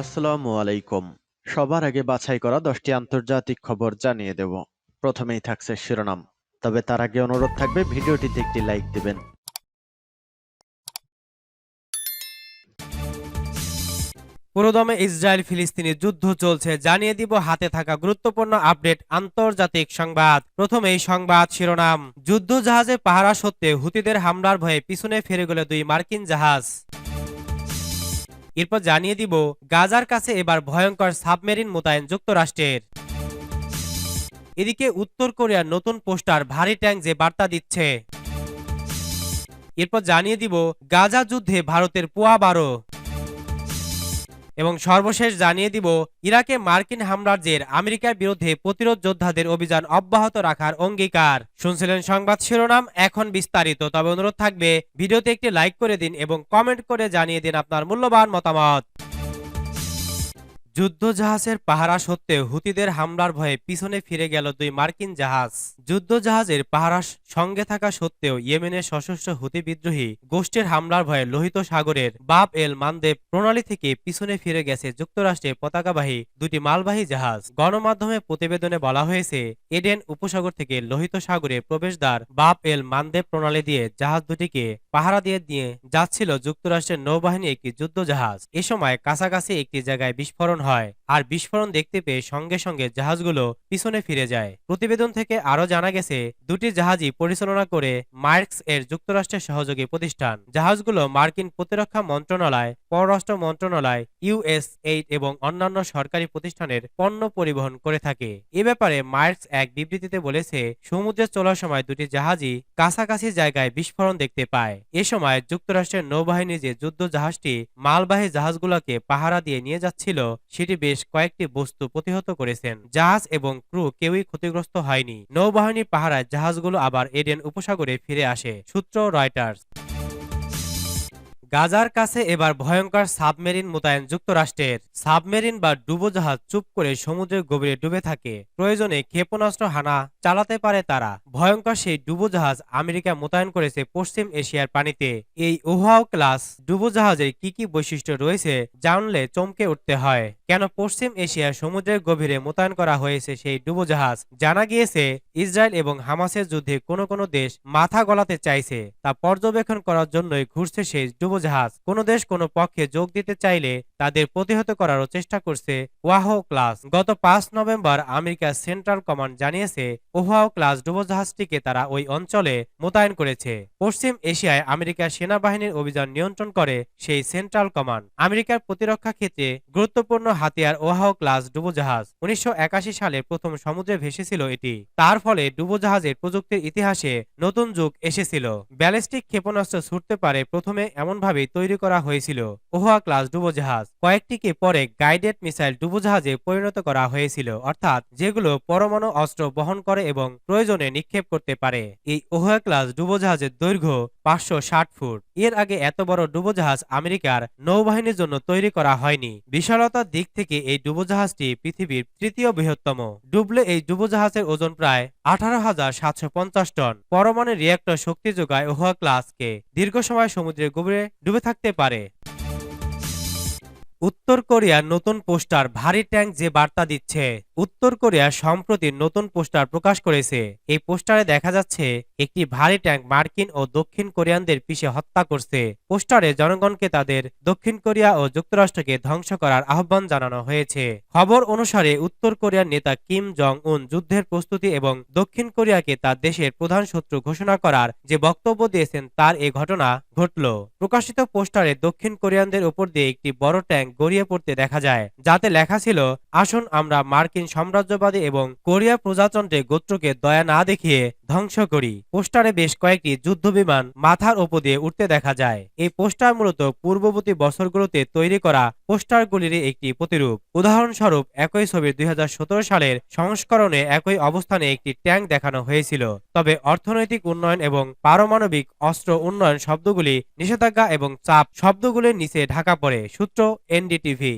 আসসালামু আলাইকুম। সবার আগে বাছাই করা দশটি আন্তর্জাতিক খবর জানিয়ে দেব। প্রথমেই থাকছে শিরোনাম। তবে তার আগে অনুরোধ থাকবে, ভিডিওটিতে একটি লাইক দিবেন। পুরোদমে ইসরায়েল ফিলিস্তিনি যুদ্ধ চলছে। জানিয়ে দিব, হাতে থাকা গুরুত্বপূর্ণ আপডেট, আন্তর্জাতিক সংবাদ। প্রথমে এই সংবাদ শিরোনাম। যুদ্ধ জাহাজে পাহারা সত্ত্বে হুতিদের হামলার ভয়ে পিছনে ফিরে গেল দুই মার্কিন জাহাজ। এরপর জানিয়ে দিব, গাজার কাছে এবার ভয়ঙ্কর সাবমেরিন মোতায়েন যুক্তরাষ্ট্রের। এদিকে উত্তর কোরিয়ার নতুন পোস্টার ভারী ট্যাঙ্ক যে বার্তা দিচ্ছে। এরপর জানিয়ে দিব, গাজা যুদ্ধে ভারতের পোয়া বারো। এবং সর্বশেষ জানিয়ে দিব, ইরাকে মার্কিন হামলার আমেরিকার বিরুদ্ধে প্রতিরোধ যোদ্ধাদের অভিযান অব্যাহত রাখার অঙ্গীকার। শুনছিলেন সংবাদ শিরোনাম, এখন বিস্তারিত। তবে অনুরোধ থাকবে, ভিডিওতে একটি লাইক করে দিন এবং কমেন্ট করে জানিয়ে দিন আপনার মূল্যবান মতামত। যুদ্ধজাহাজের পাহারা সত্ত্বেও হুতিদের হামলার ভয়ে পিছনে ফিরে গেল দুই মার্কিন জাহাজ। যুদ্ধজাহাজের পাহারা সঙ্গে থাকা সত্ত্বেও ইয়েমেনের সশস্ত্র হুতি বিদ্রোহী গোষ্ঠীর হামলার ভয়ে লোহিত সাগরের বাব এল মানদেব প্রণালী থেকে পিছনে ফিরে গেছে যুক্তরাষ্ট্রের পতাকাবাহী দুটি মালবাহী জাহাজ। গণমাধ্যমে প্রতিবেদনে বলা হয়েছে, এডেন উপসাগর থেকে লোহিত সাগরে প্রবেশদ্বার বাব এল মানদেব প্রণালী দিয়ে জাহাজ দুটিকে পাহারা দিয়ে দিয়ে যাচ্ছিল যুক্তরাষ্ট্রের নৌবাহিনী একটি যুদ্ধজাহাজ। এ সময় কাছাকাছি একটি জায়গায় বিস্ফোরণ হয়। আর বিস্ফোরণ দেখতে পেয়ে সঙ্গে সঙ্গে জাহাজগুলো পিছনে ফিরে যায়। প্রতিবেদন থেকে আরও জানা গেছে, দুটি জাহাজই পরিচালনা করে মার্কস এর যুক্তরাষ্ট্রের সহযোগী প্রতিষ্ঠান। জাহাজগুলো মার্কিন প্রতিরক্ষা মন্ত্রণালয়, পররাষ্ট্র মন্ত্রণালয় ইউএস এইড এবং অন্যান্য সরকারি প্রতিষ্ঠানের পণ্য পরিবহন করে থাকে। এ ব্যাপারে মার্কস এক বিবৃতিতে বলেছে, সমুদ্রে চলার সময় দুটি জাহাজই কাছাকাছি জায়গায় বিস্ফোরণ দেখতে পায়। এ সময় যুক্তরাষ্ট্রের নৌবাহিনী যে যুদ্ধ জাহাজটি মালবাহী জাহাজগুলোকে পাহারা দিয়ে নিয়ে যাচ্ছিল, সেটি বেশ কয়েকটি বস্তু প্রতিহত করেছেন। জাহাজ এবং ক্রু কেউই ক্ষতিগ্রস্ত হয়নি। নৌবাহিনী পাহারায় জাহাজগুলো আবার এডেন উপসাগরে ফিরে আসে, সূত্র রয়টার্স। গাজার কাছে এবার ভয়ঙ্কর সাবমেরিন মোতায়েন যুক্তরাষ্ট্রের। সাবমেরিন বা ডুবোজাহাজ চুপ করে সমুদ্রের গভীরে ডুবে থাকে। প্রয়োজনে ক্ষেপণাস্ত্র হানা চালাতে পারে তারা। ভয়ঙ্কর সেই ডুবোজাহাজ আমেরিকা মোতায়েন করেছে পশ্চিম এশিয়ার পানিতে। এই ওহাও ক্লাস ডুবোজাহাজের কি কি বৈশিষ্ট্য রয়েছে জানলে চমকে উঠতে হয়। কেন পশ্চিম এশিয়ার সমুদ্রের গভীরে মোতায়েন করা হয়েছে সেই ডুবোজাহাজ? জানা গিয়েছে, ইসরায়েল এবং হামাসের যুদ্ধে কোনো কোনো দেশ মাথা গলাতে চাইছে। তা পর্যবেক্ষণ করার জন্যই ঘুরছে সেই ডুবোজাহাজ কোনো দেশ কোনো পক্ষে যোগ দিতে চাইলে তাদের প্রতিহত করারও চেষ্টা করছে ওয়াহো ক্লাস। গত পাঁচ নভেম্বর আমেরিকার সেন্ট্রাল কমান্ড জানিয়েছে ওহাও ক্লাস ডুবোজাহাজটিকে তারা ওই অঞ্চলে মোতায়েন করেছে। পশ্চিম এশিয়ায় আমেরিকার সেনাবাহিনীর অভিযান নিয়ন্ত্রণ করে সেই সেন্ট্রাল কমান্ড। আমেরিকার প্রতিরক্ষা ক্ষেত্রে গুরুত্বপূর্ণ হাতিয়ার ওহাও ক্লাস ডুবোজাহাজ। উনিশশো একাশি সালে প্রথম সমুদ্রে ভেসেছিল এটি। তার ফলে ডুবোজাহাজের প্রযুক্তির ইতিহাসে নতুন যুগ এসেছিল। ব্যালিস্টিক ক্ষেপণাস্ত্র ছুটতে পারে প্রথমে এমনভাবেই তৈরি করা হয়েছিল। ওহা ক্লাস ডুবোজাহাজ। কয়েকটিকে পরে গাইডেড মিসাইল ডুবোজাহাজে পরিণত করা হয়েছিল, অর্থাৎ যেগুলো পরমাণু অস্ত্র বহন করে এবং প্রয়োজনে নিক্ষেপ করতে পারে। এই ওহা ক্লাস ডুবোজাহাজের দৈর্ঘ্য পাঁচশো ষাট ফুট। এর আগে এত বড় ডুবোজাহাজ আমেরিকার নৌবাহিনীর জন্য তৈরি করা হয়নি। বিশালতার দিক থেকে এই ডুবোজাহাজটি পৃথিবীর তৃতীয় বৃহত্তম। ডুবলে এই ডুবোজাহাজের ওজন প্রায় আঠারো হাজার সাতশো পঞ্চাশ টন। পরমাণু রিয়াক্টর শক্তি যোগায় ওহা ক্লাসকে দীর্ঘ সময় সমুদ্রের গভীরে ডুবে থাকতে পারে। উত্তর কোরিয়ার নতুন পোস্টার ভারী ট্যাঙ্ক যে বার্তা দিচ্ছে। উত্তর কোরিয়া সম্প্রতি নতুন পোস্টার প্রকাশ করেছে। এই পোস্টারে দেখা যাচ্ছে, একটি ভারী ট্যাঙ্ক মার্কিন ও দক্ষিণ কোরিয়ানদের পিছে হত্যা করছে। পোস্টারে জনগণকে তাদের দক্ষিণ কোরিয়া ও যুক্তরাষ্ট্রকে ধ্বংস করার আহ্বান জানানো হয়েছে। খবর অনুসারে, উত্তর কোরিয়ার নেতা কিম জং উন যুদ্ধের প্রস্তুতি এবং দক্ষিণ কোরিয়াকে তার দেশের প্রধান শত্রু ঘোষণা করার যে বক্তব্য দিয়েছেন, তার এ ঘটনা ঘটল। প্রকাশিত পোস্টারে দক্ষিণ কোরিয়ানদের উপর দিয়ে একটি বড় ট্যাঙ্ক গড়িয়ে পড়তে দেখা যায়, যাতে লেখা ছিল, আসুন আমরা মার্কিন সাম্রাজ্যবাদী এবং কোরিয়া প্রজাতন্ত্রে গোত্রকে দয়া না দেখিয়ে ধ্বংস করি। পোস্টারে বেশ কয়েকটি যুদ্ধ বিমান মাথার ওপর দিয়ে উঠতে দেখা যায়। এই পোস্টার মূলত পূর্ববর্তী বছরগুলোতে তৈরি করা পোস্টারগুলির একটি প্রতিরূপ। উদাহরণস্বরূপ, একই ছবির দুই সালের সংস্করণে একই অবস্থানে একটি ট্যাঙ্ক দেখানো হয়েছিল। তবে অর্থনৈতিক উন্নয়ন এবং পারমাণবিক অস্ত্র উন্নয়ন শব্দগুলি নিষেধাজ্ঞা এবং চাপ শব্দগুলির নিচে ঢাকা পড়ে। সূত্র এনডিটিভি।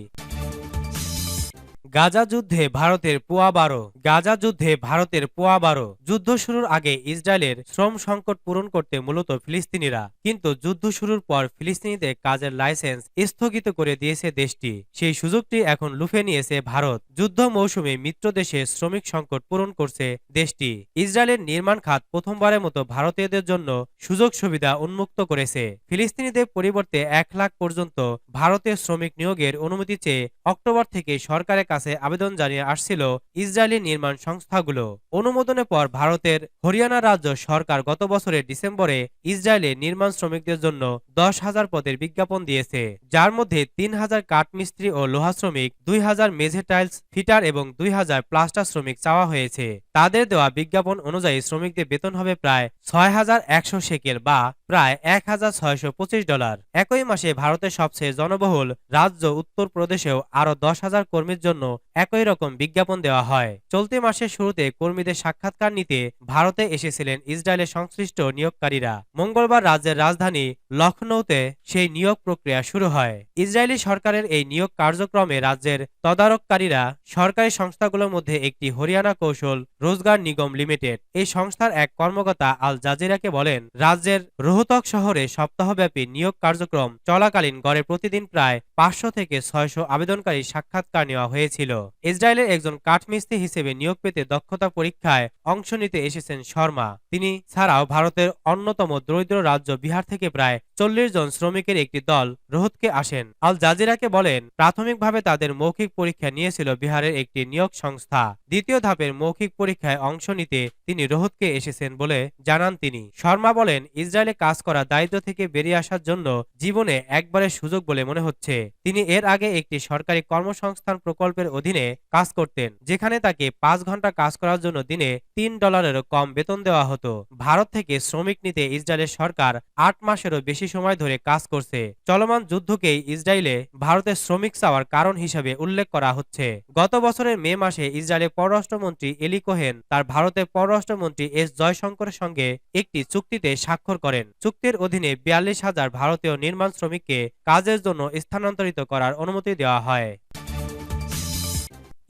গাজা যুদ্ধে ভারতের পোয়া বারো, গাজা যুদ্ধে ভারতের পোয়া বারো। যুদ্ধ শুরুর আগে ইসরায়েলের শ্রম সংকট পূরণ করতে মূলত ফিলিস্তিনিরা, কিন্তু যুদ্ধ শুরুর পর ফিলিস্তিনিদের কাজের লাইসেন্স স্থগিত করে দিয়েছে দেশটি। সেই সুযোগটি এখন লুফে নিয়েছে ভারত। যুদ্ধ মৌসুমে মিত্র দেশে শ্রমিক সংকট পূরণ করছে দেশটি। ইসরায়েলের নির্মাণ খাত প্রথমবারের মতো ভারতীয়দের জন্য সুযোগ সুবিধা উন্মুক্ত করেছে। ফিলিস্তিনিদের পরিবর্তে এক লাখ পর্যন্ত ভারতের শ্রমিক নিয়োগের অনুমতি চেয়ে অক্টোবর থেকে সরকারের কাছে আবেদন জানিয়ে আসছিল ইসরায়েলি নির্মাণ সংস্থাগুলো। অনুমোদনের পর ভারতের হরিয়ানা রাজ্য সরকার গত বছরের ডিসেম্বরে ইসরায়েলে নির্মাণ শ্রমিকদের জন্য দশ হাজার পদের বিজ্ঞাপন দিয়েছে, যার মধ্যে তিন হাজার কাঠমিস্ত্রি ও লোহা শ্রমিক, দুই হাজার মেঝে টাইলস, ফিটার এবং দুই হাজার প্লাস্টার শ্রমিক চাওয়া হয়েছে। তাদের দেওয়া বিজ্ঞাপন অনুযায়ী শ্রমিকদের বেতন হবে প্রায় ছয় হাজার একশো শেকেল বা প্রায় এক হাজার ছয়শো পঁচিশ ডলার। একই মাসে ভারতের সবচেয়ে জনবহুল রাজ্য উত্তর প্রদেশেও আরও দশ হাজার কর্মীর জন্য একই রকম বিজ্ঞাপন দেওয়া হয়। চলতি মাসের শুরুতে কর্মীদের সাক্ষাৎকার নিতে ভারতে এসেছিলেন ইসরায়েলের সংশ্লিষ্ট নিয়োগকারীরা। মঙ্গলবার রাজ্যের রাজধানী লখনৌতে সেই নিয়োগ প্রক্রিয়া শুরু হয়। ইসরায়েলি সরকারের এই নিয়োগ কার্যক্রমে রাজ্যের তদারককারীরা সরকারি সংস্থাগুলোর মধ্যে একটি হরিয়ানা কৌশল রোজগার নিগম লিমিটেড। এই সংস্থার এক কর্মকর্তা আল জাজিরাকে বলেন, রাজ্যের রোহতক শহরে সপ্তাহব্যাপী নিয়োগ কার্যক্রম চলাকালীন গড়ে প্রতিদিন প্রায় পাঁচশো থেকে ছয়শো আবেদনকারী সাক্ষাৎকার নেওয়া হয়েছিল ইসরায়েলের একজন কাঠমিস্ত্রি হিসেবে নিয়োগ পেতে দক্ষতা পরীক্ষায় অংশ নিতে এসেছেন শর্মা। তিনি ছাড়াও ভারতের অন্যতম দরিদ্র রাজ্য বিহার থেকে প্রায় চল্লিশ জন শ্রমিকের একটি দল রোহতকে আসেন। আল জাজিরাকে বলেন, প্রাথমিকভাবে তাদের মৌখিক পরীক্ষা নিয়েছিল বিহারের একটি নিয়োগ সংস্থা। দ্বিতীয় ধাপের মৌখিক পরীক্ষায় অংশ নিতে তিনি রোহতকে এসেছেন বলে জানান তিনি। শর্মা বলেন, ইসরায়েলে কাজ করা দায়িত্ব থেকে বেরিয়ে আসার জন্য জীবনে একবারের সুযোগ বলে মনে হচ্ছে। তিনি এর আগে একটি সরকারি কর্মসংস্থান প্রকল্পের অধীনে কাজ করতেন, যেখানে তাকে পাঁচ ঘণ্টা কাজ করার জন্য দিনে তিন ডলারেরও কম বেতন দেওয়া হতো। ভারত থেকে শ্রমিক নিতে ইসরায়েলের সরকার আট মাসেরও বেশি সময় ধরে কাজ করছে। চলমান যুদ্ধকেই ইসরায়েলে ভারতের শ্রমিক চাওয়ার কারণ হিসেবে উল্লেখ করা হচ্ছে। গত বছরের মে মাসে ইসরায়েলের পররাষ্ট্রমন্ত্রী এলি কোহেন তার ভারতের পররাষ্ট্রমন্ত্রী এস জয়শঙ্করের সঙ্গে একটি চুক্তিতে স্বাক্ষর করেন। চুক্তির অধীনে বিয়াল্লিশ হাজার ভারতীয় নির্মাণ শ্রমিককে কাজের জন্য স্থানান্তরিত করার অনুমতি দেওয়া হয়।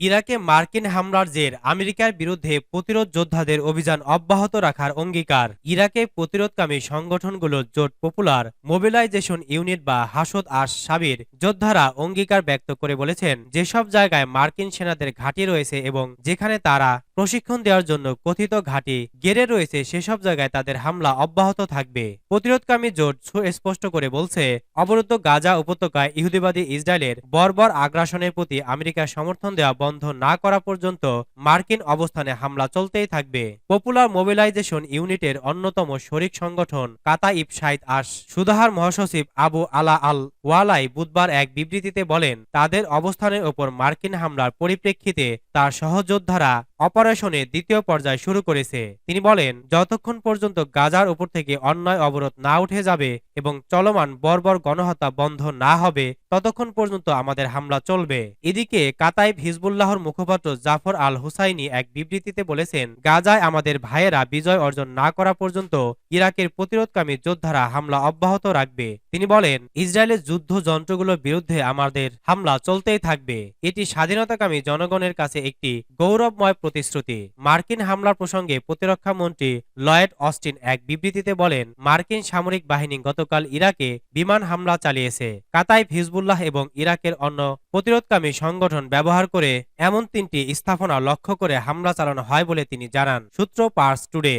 ইরাকে মার্কিন হামলার জের, আমেরিকার বিরুদ্ধে প্রতিরোধ যোদ্ধাদের অভিযান অব্যাহত রাখার অঙ্গীকার। ইরাকে প্রতিরোধকামী সংগঠনগুলোর জোট পপুলার মোবিলাইজেশন ইউনিট বা হাসদ আশ সাবির যোদ্ধারা অঙ্গীকার ব্যক্ত করে বলেছেন, যেসব জায়গায় মার্কিন সেনাদের ঘাঁটি রয়েছে এবং যেখানে তারা প্রশিক্ষণ দেওয়ার জন্য কথিত ঘাঁটি গেড়ে রয়েছে, সেসব জায়গায় তাদের হামলা অব্যাহত থাকবে। প্রতিরোধকামী জোট সুস্পষ্ট করে বলছে, অবরুদ্ধ গাজা উপত্যকায় ইহুদিবাদী ইসরায়েলের বর্বর আগ্রাসনের প্রতি আমেরিকার সমর্থন দেওয়া বন্ধ না করা পর্যন্ত মার্কিন অবস্থানে হামলা চলতেই থাকবে। পপুলার মোবিলাইজেশন ইউনিটের অন্যতম শরিক সংগঠন কাতা ইবসাইদ আস সুদাহার মহাসচিব আবু আলা আল ওয়ালাই বুধবার এক বিবৃতিতে বলেন, তাদের অবস্থানের ওপর মার্কিন হামলার পরিপ্রেক্ষিতে তার সহযোদ্ধারা অপারেশনে দ্বিতীয় পর্যায় শুরু করেছে। তিনি বলেন, যতক্ষণ পর্যন্ত গাজার উপর থেকে অন্যায় অবরোধ না উঠে যাবে এবং চলমান বর্বর গণহত্যা বন্ধ না হবে, ততক্ষণ পর্যন্ত আমাদের হামলা চলবে। এদিকে কাতাইব হিজবুল্লাহর মুখপাত্র জাফর আল হুসাইনি এক বিবৃতিতে বলেছেন, গাজায় আমাদের ভাইয়েরা বিজয় অর্জন না করা পর্যন্ত ইরাকের প্রতিরোধকামী যোদ্ধারা হামলা অব্যাহত রাখবে। তিনি বলেন, ইসরায়েলের যুদ্ধ যন্ত্রগুলোর বিরুদ্ধে আমাদের হামলা চলতেই থাকবে। এটি স্বাধীনতাকামী জনগণের কাছে একটি গৌরবময় প্রতিশ্রুতি। মার্কিন হামলার প্রসঙ্গে প্রতিরক্ষা মন্ত্রী লয়েড অস্টিন এক বিবৃতিতে বলেন, মার্কিন সামরিক বাহিনী গতকাল ইরাকে বিমান হামলা চালিয়েছে। কাতাই ফিজবুল্লাহ এবং ইরাকের অন্য প্রতিরোধকামী সংগঠন ব্যবহার করে এমন তিনটি স্থাপনা লক্ষ্য করে হামলা চালানো হয় বলে তিনি জানান। সূত্র পার্স টুডে।